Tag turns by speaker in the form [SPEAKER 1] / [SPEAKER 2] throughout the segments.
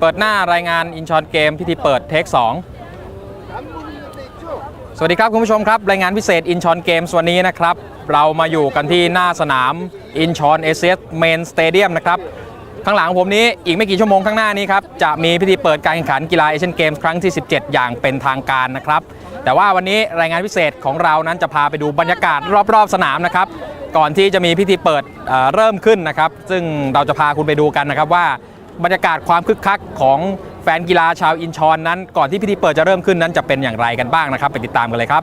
[SPEAKER 1] เปิดหน้ารายงานอินชอนเกมพิธีเปิดเทค
[SPEAKER 2] สอง
[SPEAKER 1] สวัสดีครับคุณผู้ชมครับ รายงานพิเศษอินชอนเกมส่วนนี้นะครับ เรามาอยู่กันที่หน้าสนามอินชอนเอเซสเมนสเตเดียมนะครับ ข้างหลังผมนี้อีกไม่กี่ชั่วโมงข้างหน้านี้ครับ จะมีพิธีเปิดการแข่งขันกีฬาเอเชียนเกมส์ครั้งที่ 17 อย่างเป็นทางการนะครับ แต่ว่าวันนี้รายงานพิเศษของเรานั้นจะพาไปดูบรรยากาศรอบๆ สนามนะครับก่อนที่จะมีพิธีเปิดเริ่มขึ้นนะครับ ซึ่งเราจะพาคุณไปดูกันนะครับว่า บรรยากาศความคึกคักของแฟนกีฬาชาวอินชอนนั้น ก่อนที่พิธีเปิดจะเริ่มขึ้นนั้นจะเป็นอย่างไรกันบ้างนะครับ ไปติดตามกันเลยครับ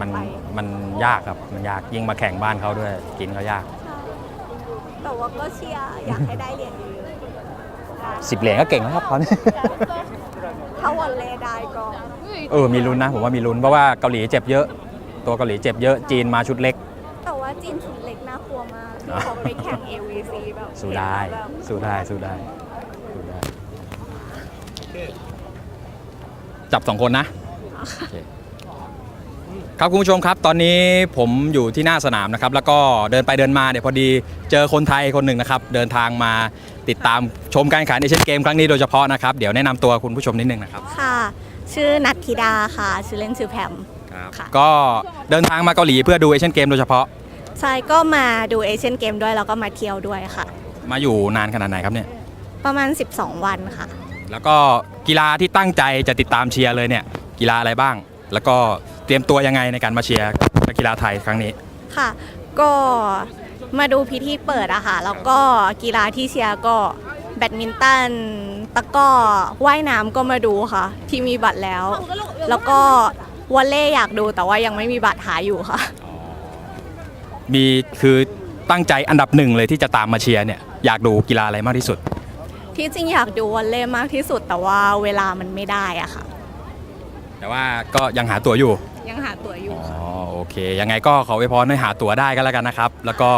[SPEAKER 1] มันมันยากครับมันยากยิ่งมาแข่งบ้านเขาด้วยกินเขายาก
[SPEAKER 3] แต่ว่าก็เชียร์อยากให้ได้เหรียญเยอะ
[SPEAKER 1] 10เหรียญก็เก่งแล้วครับตอนนี้
[SPEAKER 3] ถ้าวอลเลย์ได้ก็
[SPEAKER 1] เออมีลุ้นนะผมว่ามีลุ้นเพราะว่าเกาหลีเจ็บเยอะ ตัวเกาหลีเจ็บเยอะจีนมาชุดเล็ก
[SPEAKER 3] แต่ว่าจีนชุดเล็กน่ากลัวมากที่เขาไปแข่ง AVC แบบ
[SPEAKER 1] สู้ได้
[SPEAKER 3] แบบ
[SPEAKER 1] สู้ได้สู้ได้สู้ได้ จับสองคนนะโอเคครับคุณผู้ชมครับ ตอนนี้ผมอยู่ที่หน้าสนามนะครับ แล้วก็เดินไปเดินมาเดี๋ยวพอดีเจอคนไทยคนหนึ่งนะครับ เดินทางมาติดตามชมการแข่งขันเอเชียนเกมครั้งนี้โดยเฉพาะนะครับ เดี๋ยวแนะนำตัวคุณผู้ชมนิดนึงนะครับ
[SPEAKER 3] ค่ะ ชื่อนัทธิดาค่ะ ชื่อเล่นชื่อแพม ค่ะ
[SPEAKER 1] ก็เดินทางมาเกาหลีเพื่อดูเอเชียนเกมโดยเฉพาะ
[SPEAKER 3] ใช่ก็มาดูเอเชียนเกมด้วย แล้วก็มาเที่ยวด้วยค่ะ
[SPEAKER 1] มาอยู่นานขนาดไหนครับเนี่ย
[SPEAKER 3] ประมาณ 12 วันค่ะ
[SPEAKER 1] แล้วก็กีฬาที่ตั้งใจจะติดตามเชียร์เลยเนี่ยกีฬาอะไรบ้าง แล้วก็เตรียมตัวยังไงในการมาเชียร์นักกีฬาไทยครั้งนี้
[SPEAKER 3] ค่ะ ก็มาดูพิธีเปิดอะค่ะ แล้วก็กีฬาที่เชียร์ก็แบดมินตัน ตะกร้อ ว่ายน้ำก็มาดูค่ะ ที่มีบัตรแล้ว แล้วก็วอลเล่อยากดูแต่ว่ายังไม่มีบัตรหาอยู่ค่ะ
[SPEAKER 1] มีคือตั้งใจอันดับหนึ่งเลยที่จะตามมาเชียร์เนี่ยอยากดูกีฬาอะไรมากที่สุด
[SPEAKER 3] ที่จริงอยากดูวอลเล่มากที่สุด แต่ว่าเวลามันไม่ได้อะค่ะ
[SPEAKER 1] แต่ว่าก็ยังหาตั๋วอยู่
[SPEAKER 3] ยังหาตั๋วอยู่
[SPEAKER 1] อ๋อ
[SPEAKER 3] ค่ะ
[SPEAKER 1] โอเค ยังไงก็ขอไว้พรให้หาตั๋วได้ก็แล้วกันนะครับ แล้วก็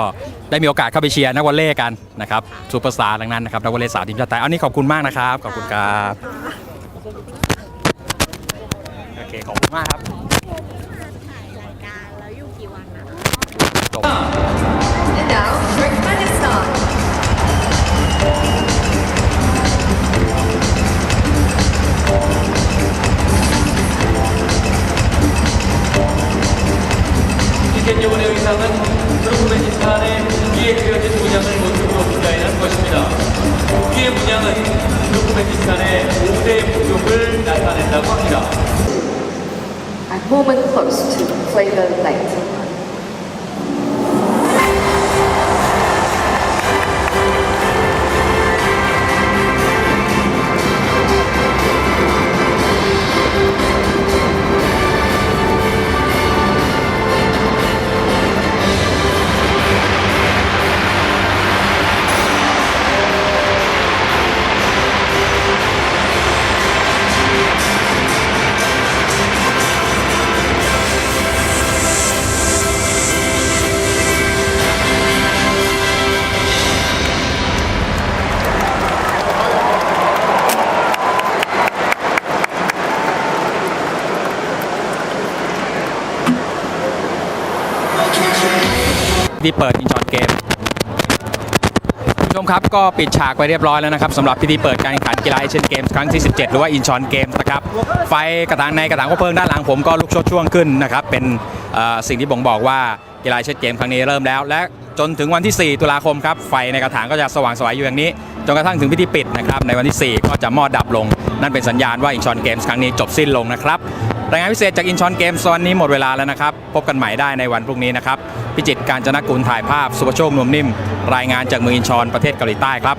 [SPEAKER 1] ได้มีโอกาสเข้าไปเชียร์นักวอลเลย์กันนะครับซูเปอร์สตาร์ทั้งนั้นนะครับนักวอลเลย์สาวทีมชาติไทยเอานี่ขอบคุณมากนะครับขอบคุณครับโอเคขอบคุณมากครับ
[SPEAKER 3] ถ่ายรายการแล้วอยู่กี่วันนะ
[SPEAKER 1] จบ
[SPEAKER 4] movement close to Flavor the
[SPEAKER 1] พิธีเปิดอินชอนเกมผู้ชมครับก็ปิดฉากไปเรียบร้อยแล้วนะครับสำหรับพิธีเปิดการแข่งขันกีฬาเอเชียนเกมส์ครั้งที่ 17 หรือว่าอินชอนเกมส์นะครับไฟกระถางในกระถางคบเพลิงด้านหลังผมก็ลุกโชดช่วงขึ้นนะครับเป็นสิ่งที่บ่งบอกว่ากีฬาเอเชียนเกมส์ครั้งนี้เริ่มแล้ว และจนถึงวันที่ 4 ตุลาคมครับไฟในกระถางก็จะสว่างสวยอยู่อย่างนี้จนกระทั่งถึงพิธีปิดนะครับในวันที่ 4 ก็จะมอดดับลง นั่นเป็นสัญญาณว่าอินชอนเกมส์ครั้งนี้จบสิ้นลงนะครับ รายงานพิเศษจากอินชอนเกมส์วันนี้หมดเวลาแล้วนะครับ พบกันใหม่ได้ในวันพรุ่งนี้นะครับ พิจิตรการจนกุลถ่ายภาพ สุภโชคนวมนิ่ม รายงานจากเมืองอินชอนประเทศเกาหลีใต้ครับ